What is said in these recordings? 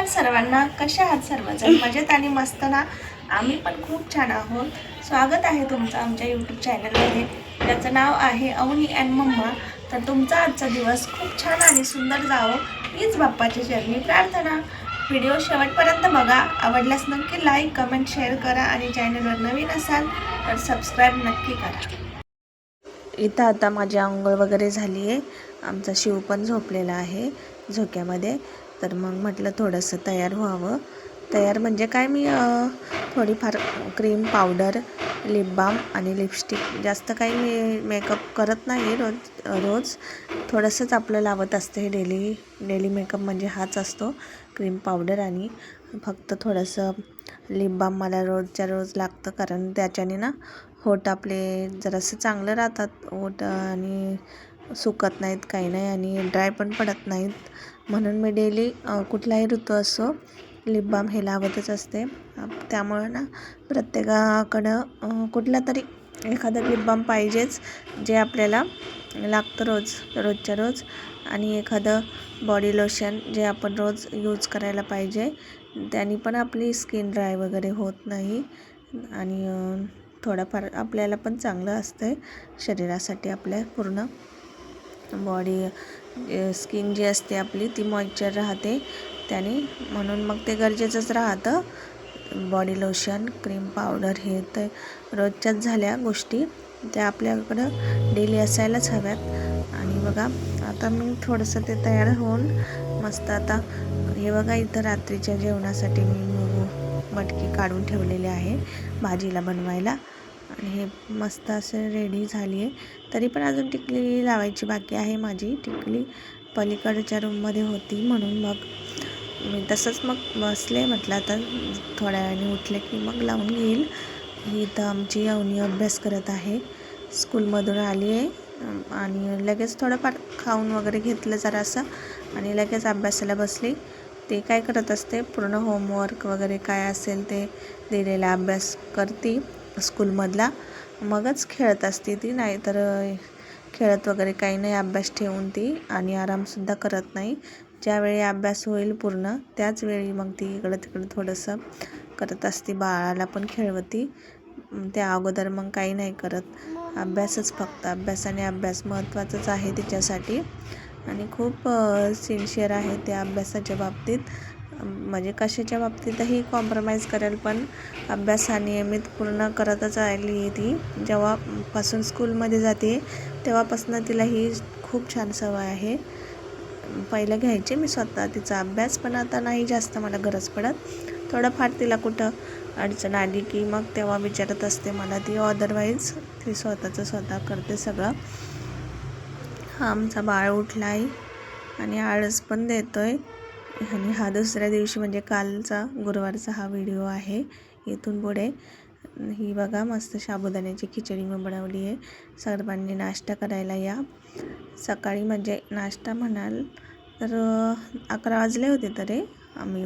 नमस्कार सर्वांना. कशा आहात सर्वजण? मजेत आणि मस्त ना? आम्ही पण खूप छान आहोत. स्वागत आहे तुमचं आमच्या यूट्यूब चॅनलमध्ये त्याचं नाव आहे अवनी अँड मम्मा. तर तुमचा आजचा दिवस खूप छान आणि सुंदर जावं हीच बाप्पाची चरणी प्रार्थना. व्हिडिओ शेवटपर्यंत बघा. आवडल्यास नक्की लाईक कमेंट शेअर करा आणि चॅनलवर नवीन असाल तर सबस्क्राईब नक्की करा. इथं आता माझी आंघोळ वगैरे झाली आहे आमचा शिव पण झोपलेला आहे झोक्यामध्ये. तर मग म्हटलं थोडंसं तयार व्हावं. तयार म्हणजे काय? मी थोडीफार क्रीम पावडर लिप बाम आणि लिपस्टिक जास्त काही मी मेकअप करत नाही रोज रोज. थोडंसंच आपलं लावत असते डेली डेली मेकअप म्हणजे हाच असतो. क्रीम पावडर आणि फक्त थोडंसं लिप बाम मला रोजच्या रोज लागतं कारण त्याच्याने ना होट आपले जरासं चांगलं राहतात. ओट आणि सुकत नाहीत काही नाही आणि ड्राय पण पडत नाहीत. म्हणून मी डेली कुठलाही ऋतू असो लिप बाम हे लावतच असते. त्यामुळं ना प्रत्येकाकडं कुठला तरी एखादं लिप बाम पाहिजेच जे आपल्याला लागतं रोज रोजच्या रोज. आणि एखादं बॉडी लोशन जे आपण रोज यूज करायला पाहिजे त्याने पण आपली स्किन ड्राय वगैरे होत नाही. आणि थोडंफार आपल्याला पण चांगलं असतं शरीरासाठी आपल्या पूर्ण बॉडी स्किन जी असते आपली ती मॉइश्चर राहते. त्याने म्हणून मग ते गरजेचंच राहतं. बॉडी लोशन क्रीम पावडर हे तर रोजच्याच झाल्या गोष्टी. त्या आपल्याकडं डेली असायलाच हव्यात. आणि बघा आता मी थोडंसं ते तयार होऊन मस्त आता हे बघा इथं रात्रीच्या जेवणासाठी मी मटकी काढून ठेवलेली आहे भाजीला बनवायला. आणि हे मस्त असं रेडी झाली आहे. तरी पण अजून टिकली लावायची बाकी आहे माझी. टिकली पलीकडच्या रूममध्ये होती म्हणून मग मी तसंच मग बसले. म्हटलं आता थोड्या वेळाने उठले की मग लावून घेईल. ही इथं आमची अवनी अभ्यास करत आहे. स्कूलमधून आली आहे. आणि लगेच थोडंफार खाऊन वगैरे घेतलं जरासं. आणि लगेच अभ्यासाला बसली. ते काय करत असते? पूर्ण होमवर्क वगैरे काय असेल ते दिलेला अभ्यास करते. स्कूलमधला. मगच खेळत असते ती नाहीतर तर खेळत वगैरे काही नाही अभ्यास ठेवून ती आणि आरामसुद्धा करत नाही. ज्यावेळी अभ्यास होईल पूर्ण त्याच वेळी मग ती इकडं तिकडं थोडंसं करत असते बाळाला पण खेळवती. त्या अगोदर मग काही नाही करत. अभ्यासच फक्त अभ्यास आणि अभ्यास महत्त्वाचाच आहे तिच्यासाठी. आणि खूप सिन्शियर आहे त्या अभ्यासाच्या बाबतीत. म्हणजे कशाच्या बाबतीतही कॉम्प्रोमाइज करेल पण अभ्यास हा नियमित पूर्ण करतच आली आहे ती. जेव्हापासून स्कूलमध्ये जाते तेव्हापासून तिला ही खूप छान सवय आहे. पहिलं घ्यायचे मी स्वतः तिचा अभ्यास पण आता नाही जास्त मला गरज पडत. थोडंफार तिला कुठं अडचण आली की मग तेव्हा विचारत असते मला ती. अदरवाईज ती स्वतःचं स्वतः करते सगळं. हा आमचा बाळ उठला आहे आणि आळस पण देतो आहे आणि हा दुसऱ्या दिवशी म्हणजे कालचा गुरुवारचा हा व्हिडिओ आहे. इथून पुढे ही बघा मस्त साबुदाण्याची खिचडी मी बनवली आहे. सर्वांनी नाश्ता करायला या. सकाळी म्हणजे नाश्ता म्हणाल तर अकरा वाजले होते तरी आम्ही.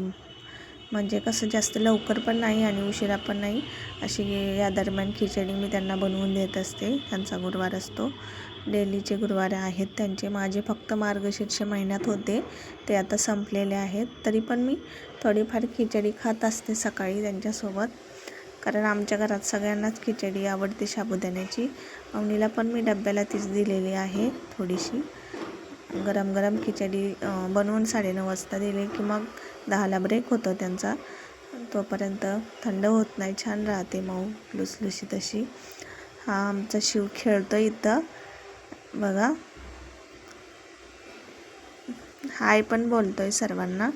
म्हणजे कसं जास्त लवकर पण नाही आणि उशिरा पण नाही. अशी या दरम्यान खिचडी मी त्यांना बनवून देत असते. त्यांचा गुरुवार असतो. डेलीचे गुरुवार आहेत. त्यांचे माझे फक्त मार्गशीर्ष महिन्यात होते. ते आता संपलेले आहेत. तरी पण मी थोडीफार खिचडी खात असते सकाळी त्यांच्यासोबत. कारण आमच्या घरात सगळ्यांनाच खिचडी आवडते साबुदाण्याची अवनीला पण मी डब्याला तीच दिलेली आहे थोडीशी. गरम गरम खिचडी बनवून साडेनऊ वाजता दिली की मग दहाला ब्रेक होतो त्यांचा. तोपर्यंत थंड होत नाही छान राहते मऊ लुसलुशी तशी हा आमचा शिव खेळतो इथं. बघा. हाय पण बोलतोय सर्वांना.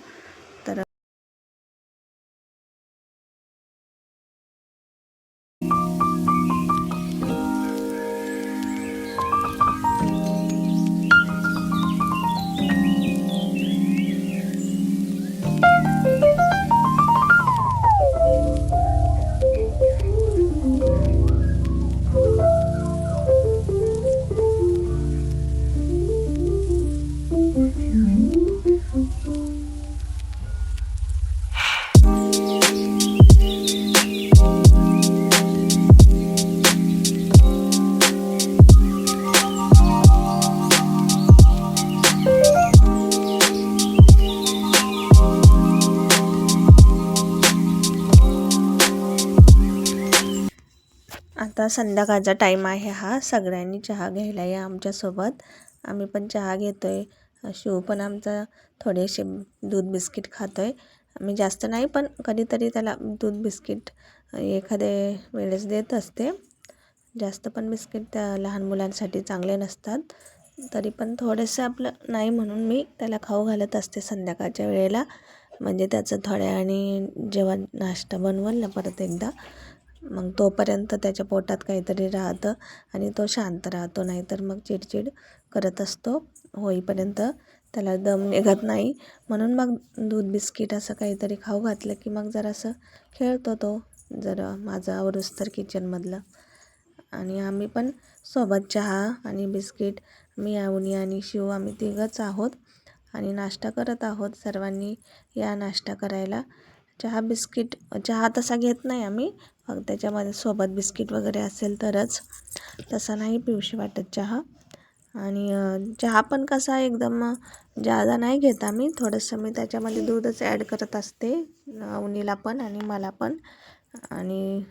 संध्याकाळचा टाईम आहे हा. सगळ्यांनी चहा घ्यायला या आमच्यासोबत. आम्ही पण चहा घेतो आहे शिव पण आमचा थोडेसे दूध बिस्किट खातो आहे मी जास्त नाही पण कधीतरी त्याला दूध बिस्किट एखादे वेळेस देत असते. जास्त पण बिस्किट त्या लहान मुलांसाठी चांगले नसतात. तरी पण थोडंसं आपलं नाही म्हणून मी त्याला खाऊ घालत असते संध्याकाळच्या वेळेला. म्हणजे त्याचं थोड्या आणि जेव्हा नाश्ता बनवल ना परत एकदा मग तोपर्यंत त्याच्या पोटात काहीतरी राहतं आणि तो शांत राहतो नाहीतर मग चिडचिड करत असतो. होईपर्यंत त्याला दम निघत नाही. म्हणून मग दूध बिस्किट असं काहीतरी खाऊ घातलं की मग जरासं खेळतो तो. जरा माझं आवरूस तर किचनमधलं. आणि आम्ही पण सोबत चहा आणि बिस्किट मी आवनी आणि शिव आम्ही तिघंच आहोत आणि नाश्ता करत आहोत. सर्वांनी या नाश्ता करायला. चहा बिस्किट चहा तसा घेत नाही आम्ही मग त्याच्यामध्ये सोबत बिस्किट वगैरे असेल तरच. तसा नाही पिऊशी वाटत चहा. आणि चहा पण कसा एकदम जादा नाही घेत आम्ही. थोडंसं मी त्याच्यामध्ये दूधच ॲड करत असते. उनीला पण आणि मला पण. आणि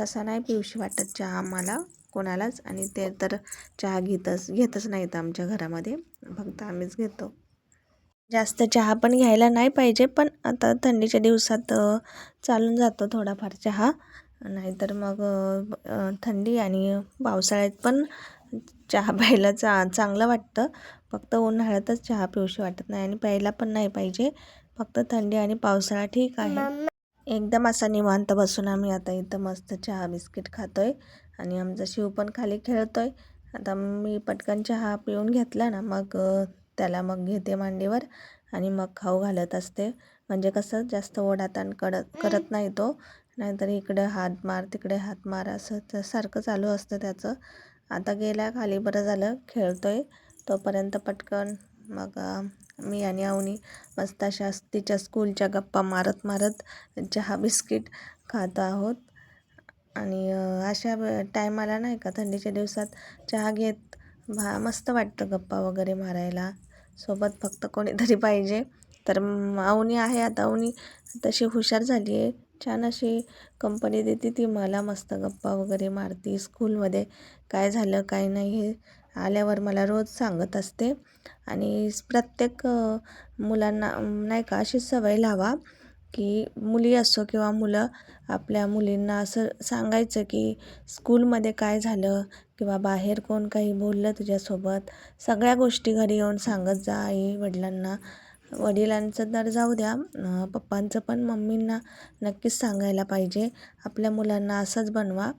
तसा नाही पिऊशी वाटत चहा मला कोणालाच. आणि ते तर चहा घेतच घेतच नाहीत आमच्या घरामध्ये. फक्त आम्हीच घेतो. जास्त चहा पण घ्यायला नाही पाहिजे पण आता थंडीच्या दिवसात चालून जातो थोडाफार चहा. नाहीतर मग थंडी आणि पावसाळ्यात पण चहा प्यायला चा चांगलं वाटतं. फक्त उन्हाळ्यातच चहा पिऊशी वाटत नाही आणि प्यायला पण नाही पाहिजे. फक्त थंडी आणि पावसाळा ठीक आहे. एकदम असा निवांत बसून आम्ही आता इथं मस्त चहा बिस्किट खातो आहे आणि आमचा शिव पण खाली खेळतो आहे आता मी पटकन चहा पिऊन घेतला ना मग त्याला मग घेते मांडीवर आणि मग खाऊ घालत असते. म्हणजे कसं जास्त ओढाताण कडत करत नाही तो. नाहीतर इकडं हात मार तिकडे हात मार असं सारखं चालू असतं त्याचं. आता गेला खाली बरं झालं खेळतो आहे तोपर्यंत पटकन मग मी आणि अवनी मस्त अशा तिच्या स्कूलच्या गप्पा मारत मारत चहा बिस्किट खात आहोत. आणि अशा टायमाला नाही का थंडीच्या दिवसात चहा घेत भा मस्त वाटतं गप्पा वगैरे मारायला. सोबत फक्त कोणीतरी पाहिजे. तर अवनी आहे आता अवनी तशी हुशार झाली आहे. छान अशी कंपनी देते ती मला मस्त गप्पा वगैरे मारती स्कूलमध्ये काय झालं काय नाही हे आल्यावर मला रोज सांगत असते. आणि प्रत्येक मुलांना नाही का अशी सवय लावा की मुली असो किंवा मुलं आपल्या मुलींना असं सांगायचं की स्कूलमध्ये काय झालं किंवा बाहेर कोण काही बोललं तुझ्यासोबत सगळ्या गोष्टी घरी येऊन सांगत जा आई वडिलांना. वडिलांचं तर जाऊ द्या पप्पांचं पण मम्मींना नक्कीच सांगायला पाहिजे. आपल्या मुलांना असंच बनवा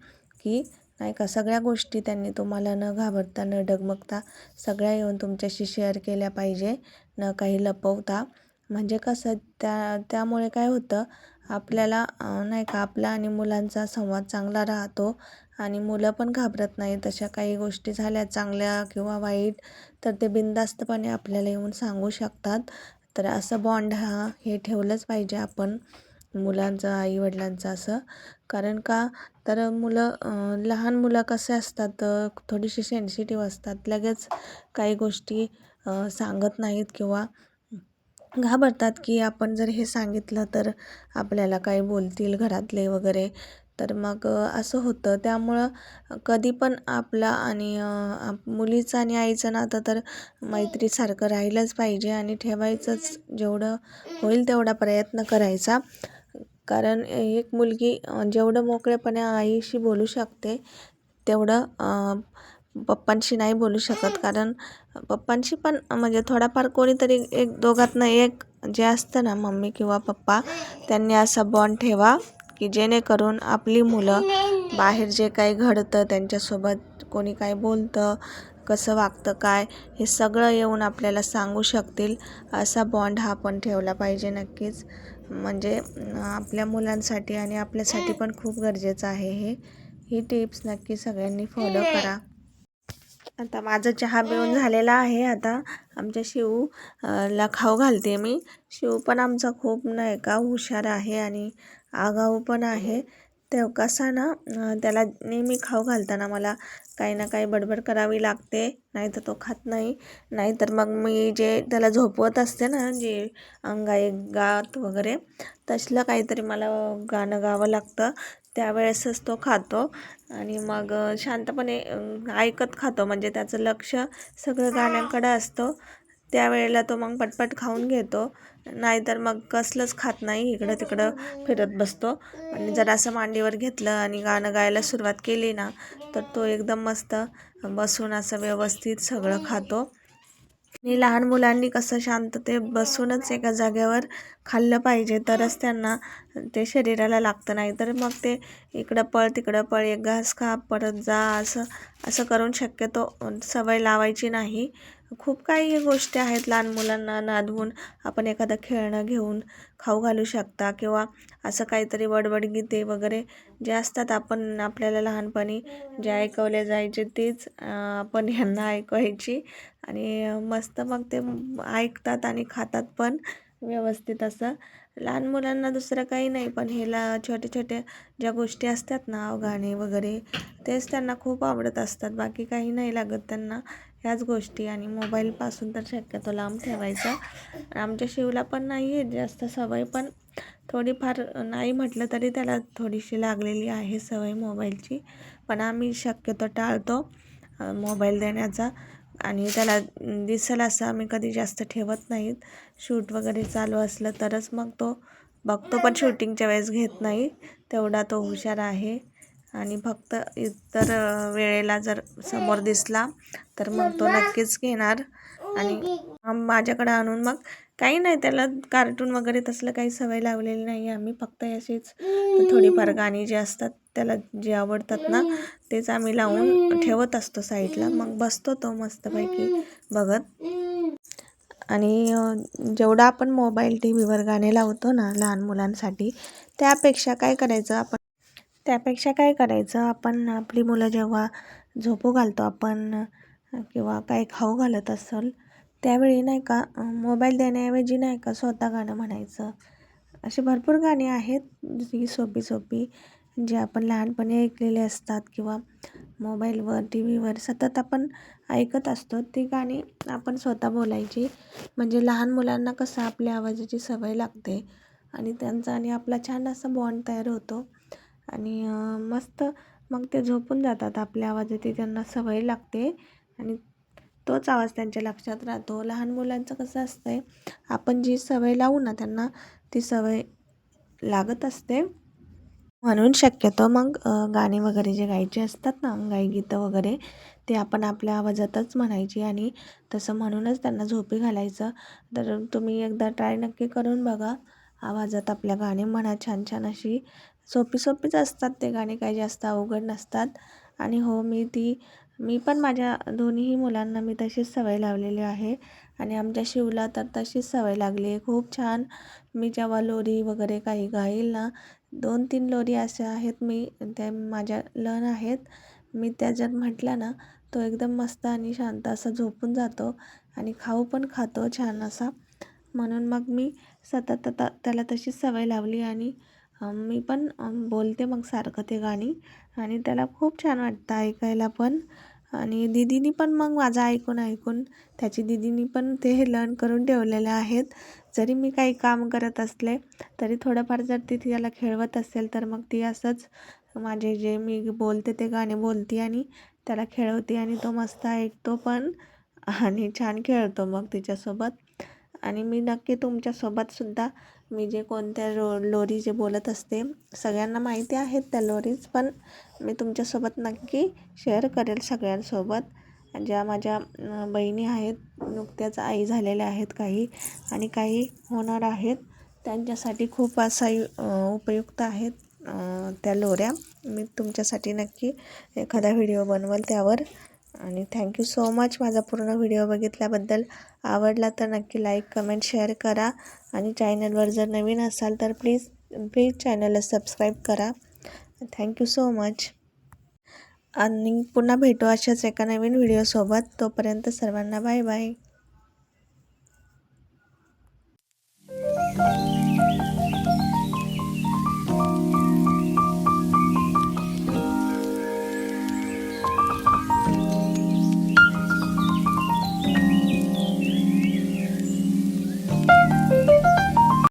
की नाही का सगळ्या गोष्टी त्यांनी तुम्हाला न घाबरता न डगमगता सगळ्या येऊन तुमच्याशी शेअर केल्या पाहिजे न काही लपवता. म्हणजे कसं त्या त्यामुळे काय होतं आपल्याला नाही का आपला आणि मुलांचा संवाद चांगला राहतो. आणि मुलं पण घाबरत नाहीत. अशा काही गोष्टी झाल्या चांगल्या किंवा वाईट तर ते बिनधास्तपणे आपल्याला येऊन सांगू शकतात. तर असं बॉन्ड हा हे ठेवलंच पाहिजे आपण मुलांचं आईवडिलांचं असं. कारण का? तर मुलं लहान मुलं कसे असतात? थोडीशी सेन्सिटिव्ह असतात. लगेच काही गोष्टी सांगत नाहीत किंवा घाबरतात की आपण जर हे सांगितलं तर आपल्याला काही बोलतील घरातले वगैरे. तर मग असं होतं. त्यामुळं कधी पण आपला आणि मुलीचं आणि आईचं नातं तर मैत्रीसारखं राहिलंच पाहिजे आणि ठेवायचंच. जेवढं होईल तेवढा प्रयत्न करायचा. कारण एक मुलगी जेवढं मोकळेपणे आईशी बोलू शकते तेवढं पप्पांशी नाही बोलू शकत. कारण पप्पांशी पण म्हणजे थोडाफार कोणीतरी एक दोघातनं एक जे असतं ना मम्मी किंवा पप्पा त्यांनी असा बॉन्ड ठेवा. की जेणेकरून आपली मुलं बाहेर जे काही घडतं त्यांच्यासोबत कोणी काय बोलतं कसं वागतं काय हे सगळं येऊन आपल्याला सांगू शकतील असा बॉन्ड हा पण ठेवला पाहिजे नक्कीच. म्हणजे आपल्या मुलांसाठी आणि आपल्यासाठी पण खूप गरजेचं आहे हे. ही टिप्स नक्की सगळ्यांनी फॉलो करा. आता माझा चहा पिऊन झालेला आहे. आता आमच्या शिव ला खाऊ घालते मी. शिव पण आमचा खूप नाही का हुशार आहे आणि आगाऊ पण आहे. ते कसा ना त्याला नेहमी खाऊ घालताना मला काही ना काही बडबड करावी लागते. नाही तर तो खात नाही. नाहीतर मग मी जे त्याला झोपवत असते ना जे अंगाई गात वगैरे तसलं काहीतरी मला गाणं गावं लागतं. त्यावेळेसच तो खातो आणि मग शांतपणे ऐकत खातो. म्हणजे त्याचं लक्ष सगळं गाण्याकडं असतं. त्यावेळेला तो मग पटपट खाऊन घेतो. नाहीतर मग कसलंच खात नाही. इकडं तिकडं फिरत बसतो. आणि जर असं मांडीवर घेतलं आणि गाणं गायला सुरुवात केली ना तर तो एकदम मस्त बसून असं व्यवस्थित सगळं खातो. आणि लहान मुलांनी कसं शांतते बसूनच एका जागेवर खाल्लं पाहिजे. तरच त्यांना ते शरीराला लागतं. नाही तर मग ते इकडं पळ तिकडं पळ एक घास खा परत जा असं असं करून शक्यतो सवय लावायची नाही. खूप काही गोष्टी आहेत लहान मुलांना नादवून आपण एखादं खेळणं घेऊन खाऊ घालू शकता किंवा असं काहीतरी बडबड गीते वगैरे जे असतात आपण आपल्याला लहानपणी जे ऐकवले जायचे तेच आपण ह्यांना ऐकवायची आणि मस्त मग ते ऐकतात आणि खातात पण व्यवस्थित असं. लहान मुलांना दुसरं काही नाही पण ह्याला छोटे छोटे ज्या गोष्टी असतात ना गाणे वगैरे तेच त्यांना खूप आवडत असतात. बाकी काही नाही लागत त्यांना. ह्याच गोष्टी आणि मोबाईलपासून तर शक्यतो लांब ठेवायचा. आमच्या शिवला पण नाही आहे जास्त सवय पण थोडीफार नाही म्हटलं तरी त्याला थोडीशी लागलेली आहे सवय मोबाईलची. पण आम्ही शक्यतो टाळतो मोबाईल देण्याचा. आणि त्याला दिसेल असं आम्ही कधी जास्त ठेवत नाहीत. शूट वगैरे चालू असलं तरच मग तो बघतो पण शूटिंगच्या वेळेस घेत नाही. तेवढा तो हुशार आहे. आणि फक्त इतर वेळेला जर समोर दिसला तर मग तो नक्कीच घेणार. आणि माझ्याकडे आणून मग काही नाही त्याला कार्टून वगैरे तसलं काही सवय लावलेली नाही. आम्ही फक्त अशीच थोडीफार गाणी जी असतात त्याला जे आवडतात ना तेच आम्ही लावून ठेवत असतो साईडला. मग बसतो तो मस्तपैकी बघत. आणि जेवढा आपण मोबाईल टी व्हीवर गाणे लावतो ना लहान मुलांसाठी त्यापेक्षा काय करायचं? आपण त्यापेक्षा काय करायचं? आपण आपली मुलं जेव्हा झोपू घालतो आपण किंवा काही खाऊ घालत असेल त्यावेळी नाही का मोबाईल देण्याऐवजी नाही का स्वतः गाणं म्हणायचं. अशी भरपूर गाणी आहेत जी सोपी सोपी जे आपण लहानपणी ऐकलेले असतात किंवा मोबाईलवर टी व्हीवर सतत आपण ऐकत असतो. ती गाणी आपण स्वतः बोलायची. म्हणजे लहान मुलांना कसं आपल्या आवाजाची सवय लागते आणि त्यांचा आणि आपला छान असा बॉन्ड तयार होतो. आणि मस्त मग ते झोपून जातात आपल्या आवाजाची त्यांना सवय लागते. आणि तोच आवाज त्यांच्या लक्षात राहतो. लहान मुलांचं कसं असतं आहे आपण जी सवय लावू ना त्यांना ती सवय लागत असते. म्हणून शक्यतो मग गाणे वगैरे जे गायचे असतात ना अंगाई गीतं वगैरे ते आपण आपल्या आवाजातच म्हणायची आणि तसं म्हणूनच त्यांना झोपी घालायचं. तर तुम्ही एकदा ट्राय नक्की करून बघा. आवाजात आपल्या गाणे म्हणा छान छान अशी सोपी सोपीच असतात ते गाणे काही जास्त अवघड नसतात. आणि हो मी ती मी पण माझ्या दोन्हीही मुलांना मी तशीच सवय लावलेली आहे. आणि आमच्या शिवला तर तशीच सवय लागली आहे. खूप छान मी जेव्हा लोरी वगैरे काही गाईल ना दोन तीन लोरी अशा आहेत मी त्या माझ्या लन आहेत. मी त्या जर म्हटल्या ना तो एकदम मस्त आणि शांत असा झोपून जातो आणि खाऊ पण खातो छान असा. म्हणून मग मी सतत आता त्याला तशीच सवय लावली आणि मी पण बोलते मग सारखं ते गाणी. आणि त्याला खूप छान वाटतं ऐकायला पण. आणि दिदीनी पण मग माझं ऐकून ऐकून त्याची दिदीनी पण ते लर्न करून ठेवलेले आहेत. जरी मी काही काम करत असले तरी थोडंफार जर ती तिला खेळवत असेल तर मग ती असंच माझे जे मी बोलते ते गाणे बोलते आणि त्याला खेळवते आणि तो मस्त ऐकतो पण आणि छान खेळतो मग तिच्यासोबत. आणि मी नक्की तुमच्यासोबतसुद्धा मी जे कोणत्या लो लोरी जे बोलत असते सगळ्यांना माहिती आहेत त्या लोरीज पण मी तुमच्यासोबत नक्की शेअर करेल सगळ्यांसोबत. ज्या माझ्या बहिणी आहेत नुकत्याच आई झालेल्या आहेत काही आणि काही होणार आहेत त्यांच्यासाठी खूप असा उपयुक्त आहेत त्या लोऱ्या. मी तुमच्यासाठी नक्की एखादा व्हिडिओ बनवेल त्यावर. आणि थँक्यू सो मच माझा पूर्ण व्हिडिओ बघितल्याबद्दल. आवडला तर नक्की लाईक कमेंट शेअर करा. आणि चॅनलवर जर नवीन असाल तर प्लीज प्लीज चॅनलला सबस्क्राईब करा. थँक्यू सो मच आणि पुन्हा भेटू अशाच एका नवीन व्हिडिओसोबत तोपर्यंत सर्वांना बाय बाय